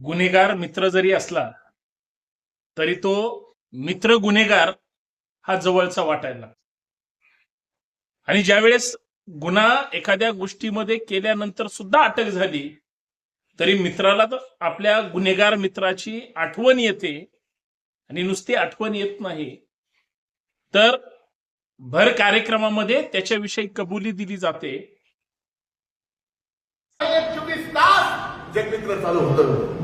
गुन्हेगार मित्र जरी असला तरी तो मित्र गुन्हेगार हा जवळचा वाटायला लागतो. आणि ज्यावेळेस गुन्हा एखाद्या गोष्टीमध्ये केल्यानंतर सुद्धा अटक झाली तरी मित्राला तर आपल्या गुन्हेगार मित्राची आठवण येते आणि नुसती आठवण येत नाही तर भर कार्यक्रमामध्ये त्याच्याविषयी कबुली दिली जाते एक चोवीस तास चालू होतं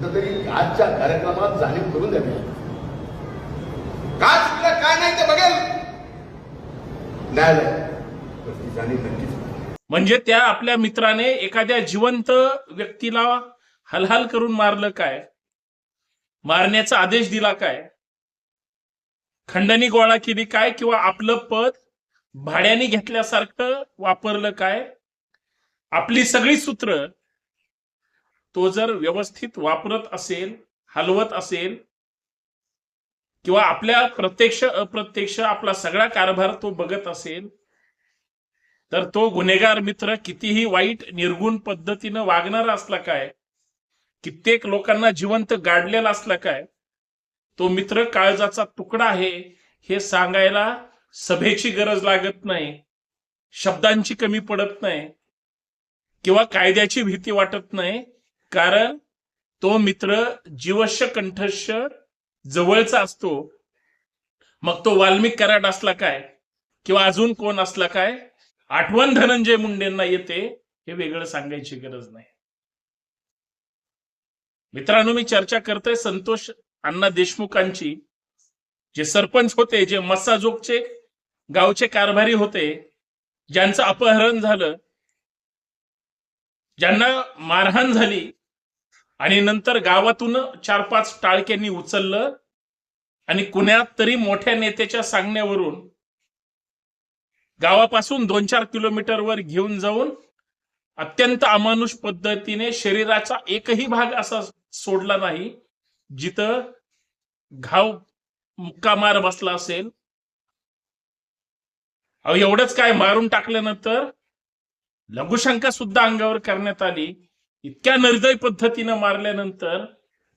कुठंतरी आजच्या कार्यक्रमात जाणीव करून द्यावी काय चुकलं काय नाही ते बघेल. न्यायालय. तर ती जाणीव नक्कीच म्हणजे त्या आपल्या मित्राने एखाद्या जिवंत व्यक्तीला हलहल करून मारलं काय? मारण्याचा आदेश दिला काय? खंडणी गोळा केली काय? किंवा आपलं पद भाड्याने घेतल्यासारखं वापरलं काय? आपली सगळी सूत्र तो जर व्यवस्थित वापरत असेल हलवत असेल किंवा आपल्या प्रत्यक्ष अप्रत्यक्ष आपला सगळा कारभार तो बघत असेल तर तो गुन्हेगार मित्र कितीही वाईट निर्गुण पद्धतीनं वागणारा असला काय कित्येक लोकांना जिवंत गाडलेला असला काय तो मित्र काळजाचा तुकडा आहे हे सांगायला सभेची गरज लागत नाही शब्दांची कमी पडत नाही किंवा कायद्याची भीती वाटत नाही कारण तो मित्र जीवश्य कंठश जवळचा असतो. मग तो वाल्मिक कराड असला काय? किंवा अजून कोण असला काय? आठवण धनंजय मुंडेंना येते हे वेगळं सांगायची गरज नाही. मित्रांनो मी चर्चा करतोय संतोष अण्णा देशमुखांची. जे सरपंच होते जे मस्साजोगचे गावचे कारभारी होते ज्यांचं अपहरण झालं ज्यांना मारहाण झाली आणि नंतर गावातून चार पाच टाळक्यांनी उचललं आणि कुण्यात तरी मोठ्या नेत्याच्या सांगण्यावरून गावापासून दोन चार किलोमीटरवर घेऊन जाऊन अत्यंत अमानुष पद्धतीने शरीराचा एकही भाग असा सोडला नाही जिथं घाव मुक्का मार बसला असेल. अहो एवढंच काय मारून टाकल्यानंतर लघुशंका सुद्धा अंगावर करण्यात आली. इतक्या निर्दय पद्धतीनं मारल्यानंतर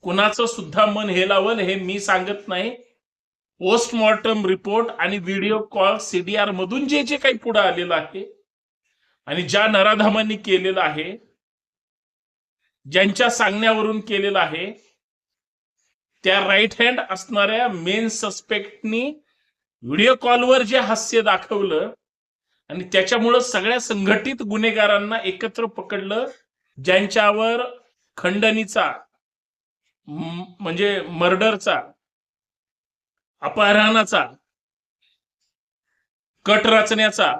कुणाचं सुद्धा मन हेलावल हे मी सांगत नाही. पोस्टमॉर्टम रिपोर्ट आणि व्हिडिओ कॉल सीडीआर मधून जे जे काही पुढे आलेलं आहे आणि ज्या नराधामांनी केलेलं आहे ज्यांच्या सांगण्यावरून केलेलं आहे त्या राईट हँड असणाऱ्या मेन सस्पेक्टनी व्हिडिओ कॉलवर जे हास्य दाखवलं आणि त्याच्यामुळं सगळ्या संघटित गुन्हेगारांना एकत्र पकडलं ज्यांच्यावर खंडणीचा म्हणजे मर्डरचा अपहरणाचा कट रचण्याचा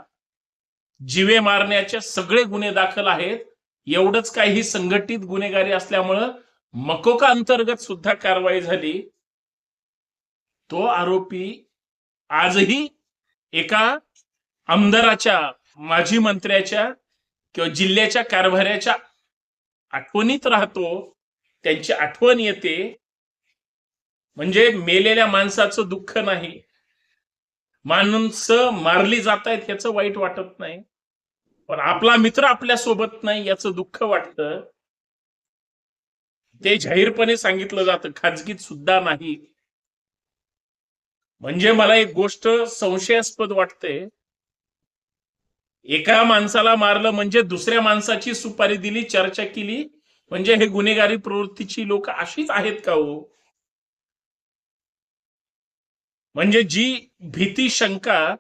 जीवे मारण्याचे सगळे गुन्हे दाखल आहेत. एवढंच काही संघटित गुन्हेगारी असल्यामुळं मकोका अंतर्गत सुद्धा कारवाई झाली. तो आरोपी आजही एका आमदाराच्या माजी मंत्र्याच्या किंवा जिल्ह्याच्या कारभाऱ्याच्या आठवणीत राहतो त्यांची आठवण येते. म्हणजे मेलेल्या माणसाचं दुःख नाही. माणसं मारली जात आहेत याचं वाईट वाटत नाही. पण आपला मित्र आपल्यासोबत नाही याचं दुःख वाटतं. ते जाहीरपणे सांगितलं जातं खाजगीत सुद्धा नाही. म्हणजे मला एक गोष्ट संशयास्पद वाटते. एका माणसाला मारलं म्हणजे दुसऱ्या माणसाची सुपारी दिली चर्चा केली म्हणजे हे गुन्हेगारी प्रवृत्तीची लोक अशीच आहेत का हो? म्हणजे जी भीती शंका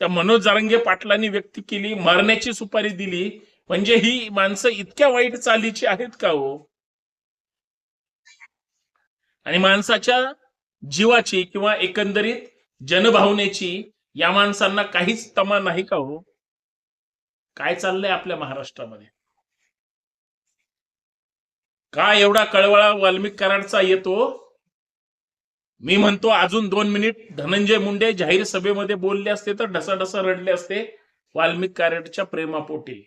त्या मनोज जारंगे पाटलांनी व्यक्त केली मारण्याची सुपारी दिली म्हणजे ही माणसं इतक्या वाईट चालीची आहेत का हो? आणि माणसाच्या जीवाची किंवा एकंदरीत जनभावनेची या माणसांना काहीच तमा नाही का हो? काय चाललंय आपल्या महाराष्ट्रामध्ये? का एवढा कळवळा वाल्मिक कराडचा येतो? मी म्हणतो अजून दोन मिनिट. धनंजय मुंडे जाहीर सभेमध्ये बोलले असते तर ढसाढसा रडले असते वाल्मिक कराडच्या प्रेमापोटी.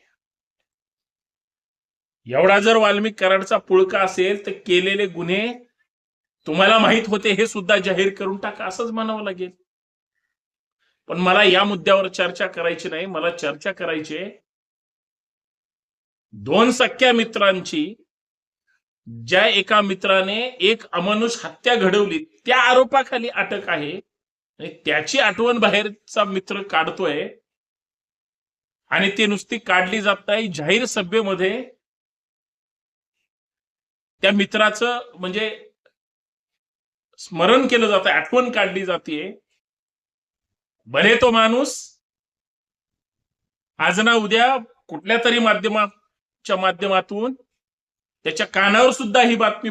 एवढा जर वाल्मिक कराडचा पुळका असेल तर केलेले गुन्हे तुम्हाला माहीत होते हे सुद्धा जाहीर करून टाका असंच म्हणावं लागेल. पण मला या मुद्द्यावर चर्चा करायची नाही. मला चर्चा करायची आहे. दोन सख्या मित्रांची ज्या एका मित्राने एक अमानुष हत्या घडवली त्या आरोपाखाली अटक आहे. आणि त्याची आठवण बाहेरचा मित्र काढतोय. आणि ती नुसती काढली जात नाही. जाहीर सभेमध्ये त्या मित्राचं म्हणजे स्मरण केलं जातं आठवण काढली जाते भले तो माणूस आज ना उद्या कुठल्या तरी माध्यमाच्या माध्यमातून त्याच्या कानावर सुद्धा ही बातमी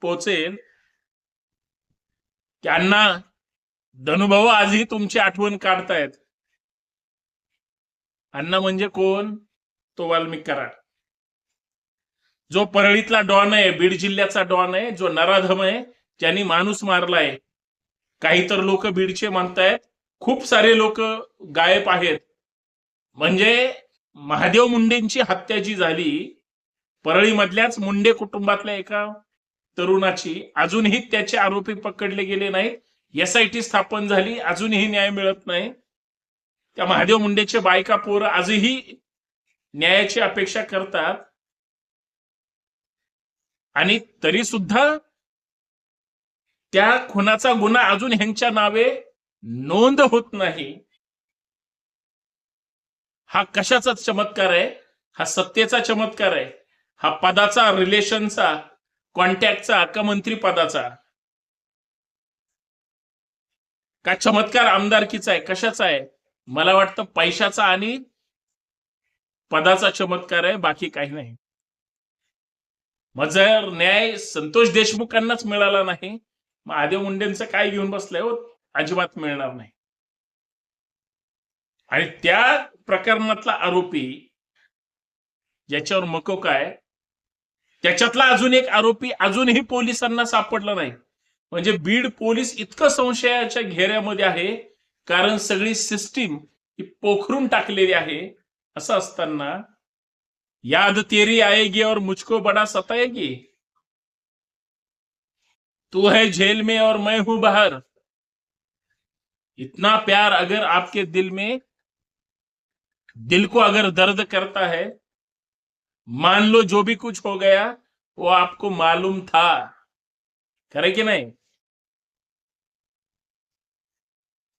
पोहोचेल. की अण्णा धनुभाऊ आजही तुमची आठवण काढतायत. अण्णा म्हणजे कोण? तो वाल्मिक कराड. जो परळीतला डॉन आहे बीड जिल्ह्याचा डॉन आहे जो नराधम आहे ज्यांनी माणूस मारलाय काही तर लोक बीडचे म्हणतायत. खूप सारे लोक गायब आहेत. म्हणजे महादेव मुंडेंची हत्या जी झाली परळीमधल्याच मुंडे कुटुंबातल्या एका तरुणाची अजूनही त्याचे आरोपी पकडले गेले नाहीत. एसआयटी स्थापन झाली अजूनही न्याय मिळत नाही. त्या महादेव मुंडेचे बायका पोरं आजही न्यायाची अपेक्षा करतात. आणि तरी सुद्धा त्या खुनाचा गुन्हा अजून ह्यांच्या नावे नोंद होत नाही. हा कशाचा चमत्कार आहे? हा सत्तेचा चमत्कार आहे? हा पदाचा रिलेशनचा कॉन्टॅक्टचा का मंत्री पदाचा? का चमत्कार आमदारकीचा आहे? कशाचा आहे? मला वाटतं पैशाचा आणि पदाचा चमत्कार आहे बाकी काही नाही. मग जर न्याय संतोष देशमुखांनाच मिळाला नाही. मग आदेव मुंडेंचं काय घेऊन बसलंय हो? अजिबात मिळणार नाही. आणि त्या प्रकरणातला आरोपी ज्याच्यावर मको काय त्याच्यातला अजून एक आरोपी अजूनही पोलिसांना सापडला नाही. म्हणजे बीड पोलीस इतकं संशयाच्या घेऱ्यामध्ये आहे कारण सगळी सिस्टीम ही पोखरून टाकलेली आहे. असं असताना याद तेरी आएगी और मुझको बड़ा सताएगी. तू है जेल में और मैं हूं बाहर। इतना प्यार अगर आपके दिल में दिल को अगर दर्द करता है मान लो जो भी कुछ हो गया वो आपको मालूम था। खरं की नाही?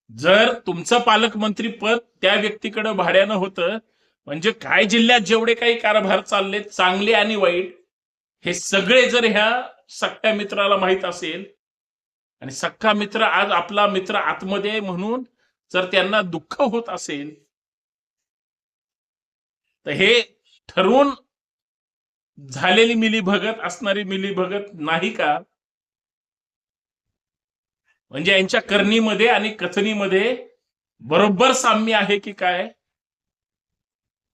जर तुमचं पालकमंत्री पद त्या व्यक्तीकडे भाड्यानं होतं म्हणजे काय जिल्ह्यात जेवढे काही कारभार चालले चांगले आणि वाईट हे सगळे जर ह्या सख्या मित्राला माहीत असेल. आणि सख्खा मित्र आज आपला मित्र आतमध्ये म्हणून जर त्यांना दुःख होत असेल तर हे ठरवून झालेली मिलीभगत असणारी मिलीभगत नाही का? म्हणजे यांच्या करणीमध्ये आणि कथनीमध्ये बरोबर साम्य आहे की काय?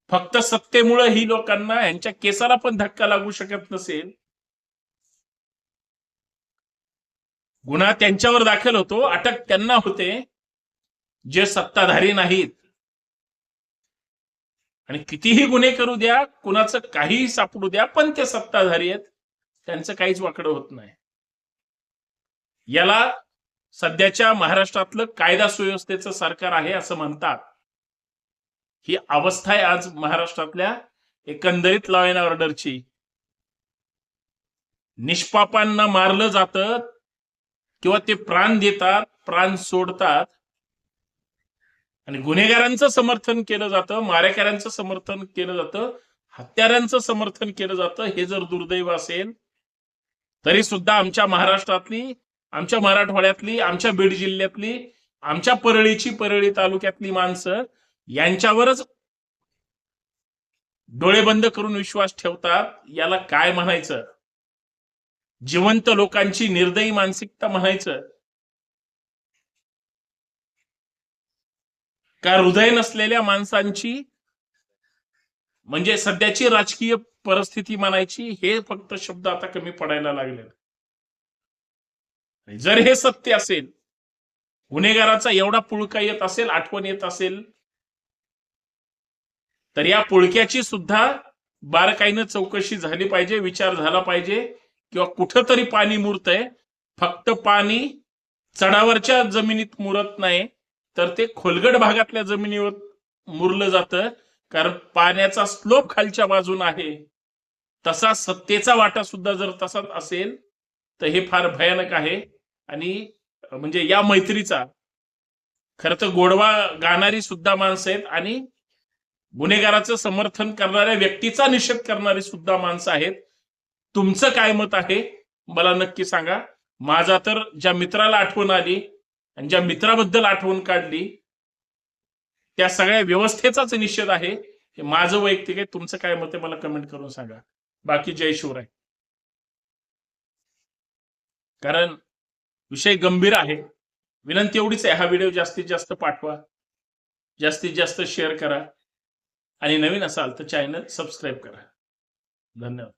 फक्त सत्तेमुळे ही लोकांना यांच्या केसाला पण धक्का लागू शकत नसेल. गुन्हा त्यांच्यावर दाखल होतो अटक त्यांना होते जे सत्ताधारी नाहीत. आणि कितीही गुन्हे करू द्या कुणाचं काहीही सापडू द्या पण ते सत्ताधारी आहेत त्यांचं काहीच वाकडं होत नाही. याला सध्याच्या महाराष्ट्रातलं कायदा सुव्यवस्थेचं सरकार आहे असं म्हणतात. ही अवस्था आहे आज महाराष्ट्रातल्या एकंदरीत लॉ अँड ऑर्डरची निष्पापांना मारलं जातं किंवा ते प्राण देतात प्राण सोडतात. आणि गुन्हेगारांचं समर्थन केलं जातं मारेकऱ्यांचं समर्थन केलं जातं हत्यारांचं समर्थन केलं जातं हे जर दुर्दैव असेल तरी सुद्धा आमच्या महाराष्ट्रातली आमच्या मराठवाड्यातली आमच्या बीड जिल्ह्यातली आमच्या परळीची परळी तालुक्यातली माणसं यांच्यावरच डोळे बंद करून विश्वास ठेवतात याला काय म्हणायचं? जिवंत लोकांची निर्दयी मानसिकता म्हणायचं. का हृदय नसलेल्या माणसांची म्हणजे सध्याची राजकीय परिस्थिती म्हणायची हे फक्त शब्द आता कमी पडायला लागले जर हे सत्य असेल गुन्हेगाराचा एवढा पुळका येत असेल आठवण येत असेल तर या पुळक्याची सुद्धा बारकाईनं चौकशी झाली पाहिजे विचार झाला पाहिजे किंवा कुठंतरी पाणी मुरतंय. फक्त पाणी चढावरच्या जमिनीत मुरत नाही तर ते खोलगड भागातल्या जमिनीवर मुरलं जातं. कारण पाण्याचा स्लोप खालच्या बाजून आहे. तसा सत्तेचा वाटा सुद्धा जर तसाच असेल तर हे फार भयानक आहे. आणि म्हणजे या मैत्रीचा खर तर गोडवा गाणारी सुद्धा माणसं आहेत आणि गुन्हेगाराचं समर्थन करणाऱ्या व्यक्तीचा निषेध करणारी सुद्धा माणसं आहेत. तुमचं काय मत आहे? मला नक्की सांगा. माझा तर ज्या मित्राला आठवण आली आणि ज्या मित्राबद्दल आठवण काढली त्या सगळ्या व्यवस्थेचाच निषेध आहे. हे माझं वैयक्तिक आहे. तुमचं काय मत आहे मला कमेंट करून सांगा. बाकी जय शिवराय. कारण विषय गंभीर आहे. विनंती एवढीच आहे. हा व्हिडिओ जास्तीत जास्त पाठवा. जास्तीत जास्त शेअर करा. आणि नवीन असाल तर चॅनल सबस्क्राईब करा. धन्यवाद.